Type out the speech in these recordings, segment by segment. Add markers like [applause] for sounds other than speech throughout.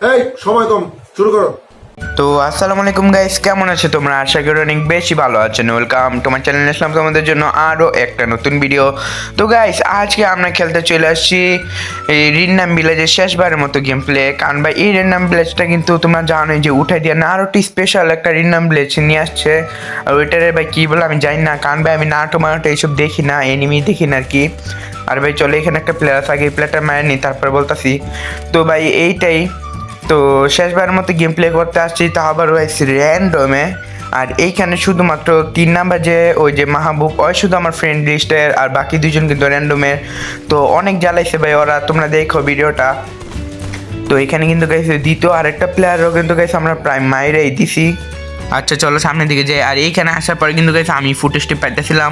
এই, সময় কম, শুরু করো। তো, আসসালামু আলাইকুম গাইস কেমন আছো তোমরা? আশা করি অনেক বেশি ভালো আছেন ওয়েলকাম তোমার চ্যানেল ইসলাম তোমাদের জন্য আরও একটা নতুন ভিডিও তো গাইস আজকে আমরা খেলতে চলে আসছি এই রিন্নাম ভিলেজের শেষবারের মতো গেম প্লে কারণ ভাই, এই রিন্নাম ভিলেজটা কিন্তু তোমরা জানো যে উঠাই দিয়ে না আরও একটি স্পেশাল একটা রিন্নাম ভিলেজ নিয়ে আসছে। আর ওইটারে ভাই, কী বলে আমি জানি না। কারণ ভাই, আমি নাটো মাটো এইসব দেখি না এনিমি দেখি না আর কি। আর ভাই, চলে এখানে একটা প্লেয়ার থাকে, এই প্লেয়ারটা মায়ের নি, তারপরে বলতাছি। তো ভাই, এইটাই তো শেষবারের মতো গেম প্লে করতে আসছি, তা আবার রয়েছে র্যান্ডমে আর এইখানে শুধুমাত্র তিন নাম্বার যে, ওই যে মাহবুব, ওই শুধু আমার ফ্রেন্ড লিস্টের আর বাকি দুজন কিন্তু র্যান্ডমের তো অনেক জ্বালাইছে ভাই ওরা, তোমরা দেখো ভিডিওটা। তো এখানে কিন্তু গেছে দ্বিতীয় আরেকটা প্লেয়ারও কিন্তু গেছে আমরা প্রায় মাইরেই দিছি। আচ্ছা চলো সামনের দিকে যাই। আর এইখানে আসার পরে কিন্তু গেছে আমি ফুটেজটি পাইতেছিলাম।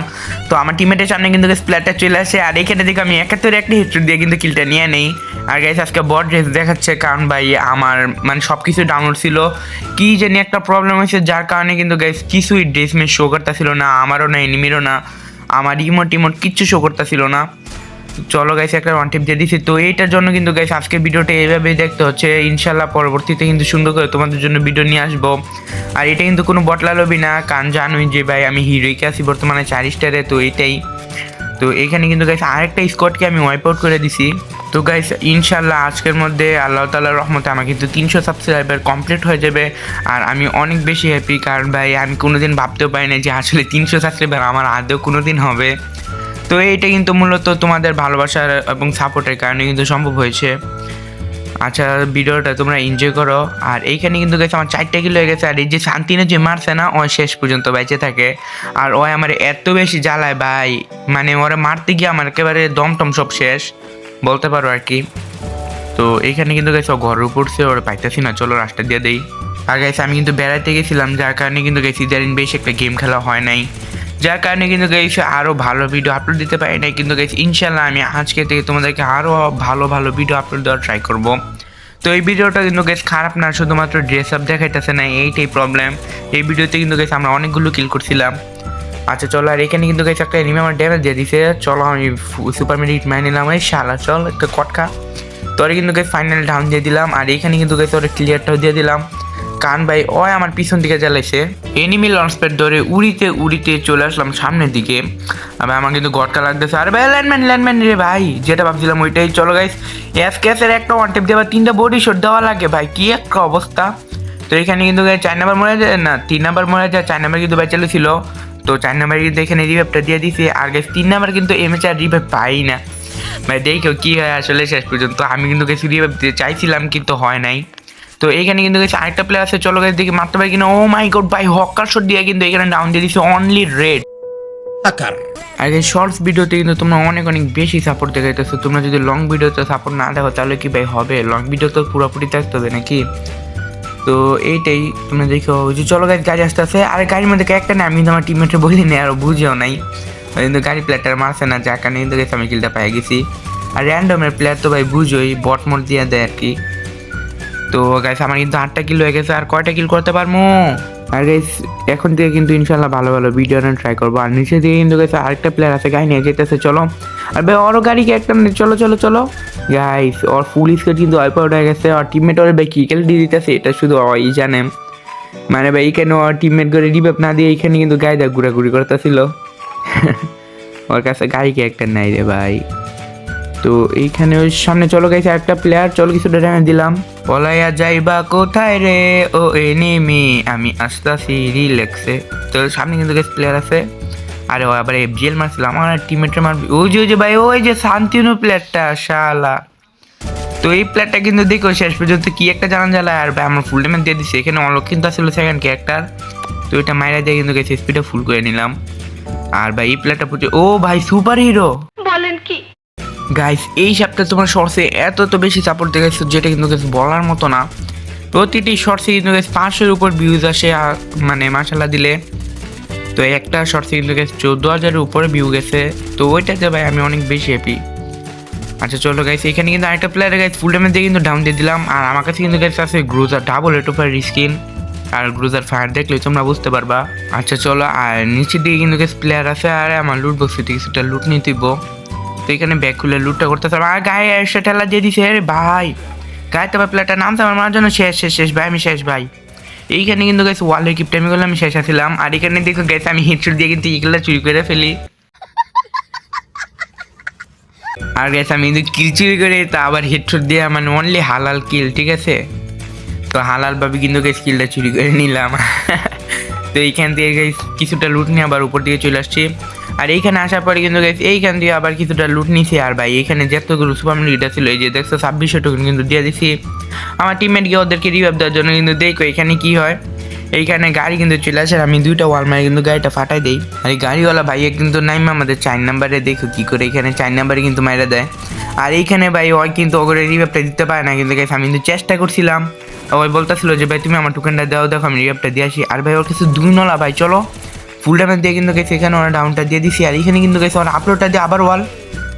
তো আমার টিমেটের সামনে কিন্তু গেছে প্লেয়ারটা চলে আসে। আর এইখানে দেখে আমি একাত্তর একটা হিস্ট্রি দিয়ে কিন্তু কিলটা নিয়ে নেই। আর গাইছে আজকে বড রেস দেখাচ্ছে কারণ ভাই আমার মানে সব কিছু ডাউনলোড ছিল। কি জানি একটা প্রবলেম হয়েছে, যার কারণে কিন্তু গাইস কিছুই ড্রেস মে শো করতেছিল না, আমারও না এনিমিরও না। আমার ইমোট টিমোট কিচ্ছু শো করতেছিল না। চলো গাইস একটা ওয়ান টিপ দিয়ে দিছি। তো এইটার জন্য কিন্তু গাইস আজকের ভিডিওটা এইভাবেই দেখতে হচ্ছে ইনশাল্লাহ পরবর্তীতে কিন্তু সুন্দর করে তোমাদের জন্য ভিডিও নিয়ে আসব। আর এটা কিন্তু কোনো বটলা লবি না, কারণ জানোই যে ভাই, আমি হিরোইকে আছি, বর্তমানে চার স্টারে তো এইটাই তো এখানে কিন্তু গাইস আরেকটা স্কোয়াডকে আমি ওয়াইপ আউট করে দিছি। তো গাইস ইনশাল্লাহ আজকের মধ্যে আল্লাহ তাল্লাহর রহমতে আমার কিন্তু তিনশো সাবস্ক্রাইবার কমপ্লিট হয়ে যাবে। আর আমি অনেক বেশি হ্যাপি কারণ ভাই, আমি কোনোদিন ভাবতেও পারি না যে আসলে তিনশো সাবস্ক্রাইবার আমার আদৌ কোনো দিন হবে। তো এইটা কিন্তু মূলত তোমাদের ভালোবাসার এবং সাপোর্টের কারণে কিন্তু সম্ভব হয়েছে। আচ্ছা ভিডিওটা তোমরা এনজয় করো। আর এইখানে কিন্তু গেছে আমার চারটা কিলো হয়ে গেছে। আর এই যে শান্তিনে যে মারছে না ও শেষ পর্যন্ত বেঁচে থাকে। আর ও আমার এত বেশি জ্বালায় ভাই। মানে ওরা মারতে গিয়ে আমার একেবারে দম টম সব শেষ। বলতে পারো আর কি। তো এইখানে কিন্তু গেছে ও ঘরের উপর সে ওরা পাইতেছি না। চলো রাস্তা দিয়ে দেই। আর গেছে আমি কিন্তু বেড়াতে গেছিলাম, যার কারণে কিন্তু গেছি ইদারিন বেশি একটা গেম খেলা হয় নাই। যার কারণে কিন্তু গেছি আরও ভালো ভিডিও আপলোড দিতে পারি নাই। কিন্তু গেছি ইনশাল্লাহ আমি আজকে থেকে তোমাদেরকে আরও ভালো ভালো ভিডিও আপলোড দেওয়ার ট্রাই করব। তো এই ভিডিওটা কিন্তু গেছ খারাপ না, শুধুমাত্র ড্রেস আপ দেখাইতেছে না, এইটাই প্রবলেম এই ভিডিওতে কিন্তু গেছে আমরা অনেকগুলো কিল করছিলাম। আচ্ছা চলো, আর এখানে কিন্তু গেছে একটা এনিমি আমার ড্যামেজ দিয়ে দিছে। চলো, আমি সুপার মেডিট মাই নিলাম, এই শালা, চল, একটা কটকা। তোরে কিন্তু গেছে ফাইনাল ডাউন দিয়ে দিলাম। আর এখানে কিন্তু গেছে ওরে ক্লিয়ারটাও দিয়ে দিলাম। কান ভাই ওই আমার পিছন দিকে জ্বালাইছে। এনিমি লঞ্চ প্যাড ধরে উড়িতে উড়িতে চলে আসলাম সামনের দিকে। আবার আমার কিন্তু গটকা লাগতেছে। আরে ভাই ল্যান্ডম্যান ল্যান্ডম্যান রে ভাই, যেটা ভাবছিলাম ওইটাই। চলো গাইস এস ক্যাসের একটা ওয়ান টেপ দেওয়া, তিনটা বডি শট দেওয়া লাগে ভাই, কি একটা অবস্থা। তো এখানে কিন্তু চার নাম্বার মনে যায় না, তিন নাম্বার মনে যায় চার নাম্বার কিন্তু বেচালু ছিল। তো চার নাম্বার কিন্তু এখানে রিভাইভটা দিয়ে দিছে। আর guys, তিন নাম্বার কিন্তু এম এমএ আর রিভাইভ পাই না। ভাই দেখো কি হয় আসলে শেষ পর্যন্ত। আমি কিন্তু গেছি রিভাইভ চাইছিলাম, কিন্তু হয় নাই। তো এখানে কিন্তু গেছে আরেকটা প্লেয়ার আছে। চলো গেছে দেখি মারতে পারি কিনা। ও মাই গড ভাই হকার শট দিয়ে কিন্তু এখানে ডাউন দিয়ে দিছে অনলি রেড আর এই শর্টস ভিডিওতে কিন্তু তোমরা অনেক অনেক বেশি সাপোর্ট দেখাইতেছো। তোমরা যদি লং ভিডিওতে সাপোর্ট না দেখো তাহলে কি ভাই হবে? লং ভিডিও তো পুরোপুরি থাকতে হবে নাকি? তো এইটাই তোমরা দেখো। ওই যে চলো গাড়ি গাড়ি আসতে আসে আর গাড়ির মধ্যে একটা না আমি কিন্তু আমার টিমমেটে বলি না আর বুঝেও নাই। কিন্তু গাড়ি প্লেয়ারটার মারছে না যার কারণে কিন্তু গেছে আমি কিলটা পাই গেছি। আর র্যান্ডমের প্লেয়ার তো ভাই বুঝোই বট মোট দিয়ে দেয় আর কি। তো গাইস আমার কিন্তু আটটা কিল হয়ে গেছে, আর কয়টা কিল করতে পারব? আর গাইস এখন থেকে কিন্তু ইনশাল্লাহ ভালো ভালো ভিডিও না ট্রাই করব। আর নিচে দিয়ে কিন্তু গেছে আরেকটা প্লেয়ার আছে গাড়ি নিয়ে যেতেছে, চলো। আর ভাই, ওরও গাড়িকে একটা চলো চলো চলো। গাইস ওর ফুল স্কেট কিন্তু আউট হয়ে গেছে। আর টিমমেট ওর ভাই কি খেল দিয়ে দিতেছে, এটা শুধু ওই জানে। মানে ভাই, এখানে ওর টিমমেট করে রিভাইভ না দিয়ে এখানে কিন্তু গাড়ি দা ঘুরাঘুরি করতেছিল। [laughs] ওর কাছে গাড়িকে একটা নাই রে ভাই। তো এইখানে ওই সামনে চলো গেছে একটা প্লেয়ার চলো কিছুটা ড্যামেজ দিলাম। পলাইয়া যাইবা কোথায় রে? ও এনিমি আমি আসতাছি রিল্যাক্সে তো সামনে কিন্তু গেছে প্লেয়ার আছে। আরে আবার এফজিএল মারছিলাম আমার টিমমেটে মারবি। ওই যে ওই যে ভাই, ওই যে শান্তিনু প্লেয়ারটা শালা। তো এই প্লেয়ারটা কিন্তু দেখো, শেষ পর্যন্ত কি একটা জানান জ্বালায় আর ভাই, আমার ফুল ড্যামেজ দিয়ে দিছে। এখানে অলোক কিন্তু আসলে সেকেন্ড ক্যারেক্টার তো এটা মাইরা দিয়ে কিন্তু গেছে স্পিডটা ফুল করে নিলাম। আর ভাই, এই প্লেয়ারটা পুজো ও ভাই সুপার হিরো বলেন কি? গাইস এই সপ্তাহে তোমার শর্টসে এত তো বেশি সাপোর্ট দেখেছ যেটা কিন্তু guys বলার মতো না। প্রতিটি শর্টসে কিন্তু গাইস পাঁচশোর উপর ভিউজ আসে মানে মাসাল্লাহ দিলে। তো একটা শর্টসে কিন্তু গেছে চোদ্দ হাজারের উপরে ভিউ গেছে। তো ওইটাতে ভাই আমি অনেক বেশি হ্যাপি আচ্ছা চলো গাইস এখানে কিন্তু আরেকটা প্লেয়ার গাইস ফুল ড্যামেজ দিয়ে কিন্তু ডাউন দিয়ে দিলাম। আর আমার কাছে কিন্তু গাইস আছে গ্রুজার ডাবল এটোফার স্কিন আর গ্রুজার ফায়ার দেখলে তোমরা বুঝতে পারবা। আচ্ছা চলো, আর নিচের দিকে কিন্তু গাইস প্লেয়ার আছে। আর, আমার লুট বক্স থেকে কিছুটা লুট নিয়ে দিব তো এখানে ব্যাগ খুলে লুটটা করতে হবে আর গায়ে এসে ঠেলা দিয়ে দিছে, আরে ভাই গাইতে আবার প্লেয়ারটা নামতে আমার মার জন্য শেষ শেষ শেষ, ভাই, আমি শেষ, ভাই। এইখানে কিন্তু গেছে ওয়ালের কিপটা আমি করলাম, আমি শেষ আসছিলাম আর এখানে দেখো গেছে আমি হেডশট দিয়ে কিন্তু এগুলো চুরি করে ফেলি। আর গেছে আমি কিন্তু কিল চুরি করে, তা আবার হেডশট দিয়ে মানে অনলি হালাল কিল ঠিক আছে? তো হালাল ভাবে কিন্তু গেছে কিলটা চুরি করে নিলাম। [laughs] তো এইখান থেকে কিছুটা লুট নিয়ে আবার উপর দিকে চলে আসছি। আর এইখানে আসার পরে কিন্তু guys, এইখান দিয়ে আবার কিছুটা লুট নিছি। আর ভাই এখানে যতগুলো সুপার মিলিটা ছিল এই যে দেখছ, ছাব্বিশশো টোকেন কিন্তু দিয়ে দিছি। আমার টিমমেট গিয়ে ওদেরকে রিভাইভ দেওয়ার জন্য কিন্তু দেখো এখানে কি হয়। এইখানে গাড়ি কিন্তু চলে আসে আমি দুইটা ওয়াল মারে কিন্তু গাড়িটা ফাটাই দেই। আর এই গাড়িওয়ালা ভাইয়া কিন্তু নাইমা আমাদের চার নাম্বারে, দেখো কি করে এখানে চার নাম্বারে কিন্তু মাইরা দেয়। আর এইখানে ভাই, ওই কিন্তু ওগুলো রিভাইভটা দিতে পারে না, কিন্তু guys, আমি কিন্তু চেষ্টা করছিলাম। ওই বলতেছিল যে, ভাই, তুমি আমার টোকেনটা দাও, দেখো, আমি রিভাইভটা দিয়ে আসি। আর ভাই, ওর কিছু দুই নলা, ভাই, চলো। ফুল ড্যামেজ দিয়ে কিন্তু গেছে, এখানে ওরা ডাউনটা দিয়ে দিছি, আর এখানে কিন্তু গেছে ওরা আপলোডটা দিয়ে আবার ওয়াল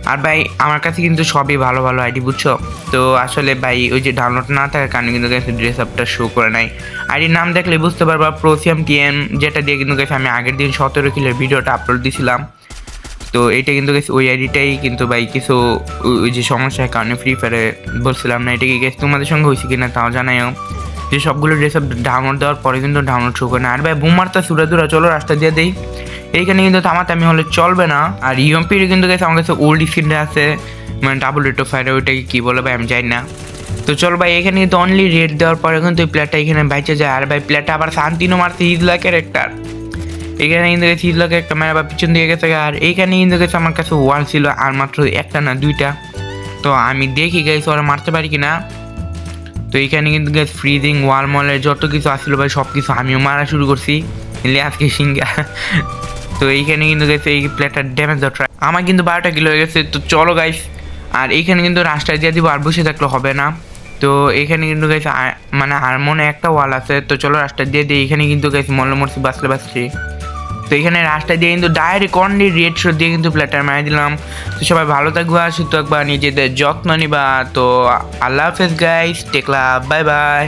আর ভাই, আমার কাছে কিন্তু সবই ভালো ভালো আইডি বুঝছ? তো আসলে ভাই, ওই যে ডাউনলোড না থাকার কারণে কিন্তু গেছে ড্রেস আপটা শো করে নাই। আইডির নাম দেখলে বুঝতে পারবা প্রোসিয়াম টিএম যেটা দিয়ে কিন্তু গেছে আমি আগের দিন সতেরো কিলোর ভিডিওটা আপলোড দিছিলাম। তো এটা কিন্তু গেছে, ওই আইডিটাই কিন্তু ভাই কিছু ওই- যে সমস্যার কারণে ফ্রি ফায়ারে বলছিলাম না, এটা কি গেছে তোমাদের সঙ্গে হয়েছে কিনা তাও জানাইও। যে সবগুলো ড্রেস আপ ডাউনলোড দেওয়ার পরে কিন্তু ডাউনলোড শো করে না আর ভাই বুমারটা সুরা দুরা, চলো রাস্তা দিয়ে দেই। এইখানে কিন্তু থামাতামি হলে চলবে না। আর ইউএমপির কিন্তু গেছে আমার কাছে ওল্ড স্ক্রিনটা আছে মানে ডাবল রেটো ফায়ার ওইটাকে কী বলে ভাই, আমি জানি না। তো চল ভাই, এখানে কিন্তু অনলি রেট দেওয়ার পরে কিন্তু ওই প্লেয়ারটা এখানে বাইচে যায়। আর ভাই প্লেয়ারটা আবার শান্তিনও মারছে হিজলা ক্যারেক্টার এখানে কিন্তু গেছে হিজলাকে একটা মেরা বা পিছন দিয়ে গেছে আর এইখানে কিন্তু গেছে আমার কাছে ওয়ান ছিল, আর মাত্র একটা না, দুইটা। তো আমি দেখি গেছি ওরা মারতে পারি কিনা। তো এইখানে কিন্তু গ্যাস ফ্রিজিং ওয়াল মলের যত কিছু আসছিল ভাই সব কিছু আমিও মারা শুরু করছি। এলে আজকে সিঙ্গা তো এইখানে কিন্তু গেছে এই প্লেটার ড্যামেজ try- আমার কিন্তু বারোটা কিলো হয়ে গেছে, তো চলো গাইস আর এইখানে কিন্তু রাস্তায় দিয়ে দিব আর বসে থাকলে হবে না। তো এখানে কিন্তু গেছে মানে আর মনে একটা ওয়াল আছে, তো চলো রাস্তা দিয়ে দিই। এখানে কিন্তু গেছে মল্ল মরছি বাঁচলে বাঁচছি। তো এখানে রাস্তা দিয়ে কিন্তু ডাইরেক্ট কন্ডি রেড শো দিয়ে কিন্তু প্লেটার মারি দিলাম। তো সবাই ভালো থাকবা শুধু একবার নিজেদের যত্ন নিবা। তো আল্লাহ হাফেজ গাইস টেকলা বাই বাই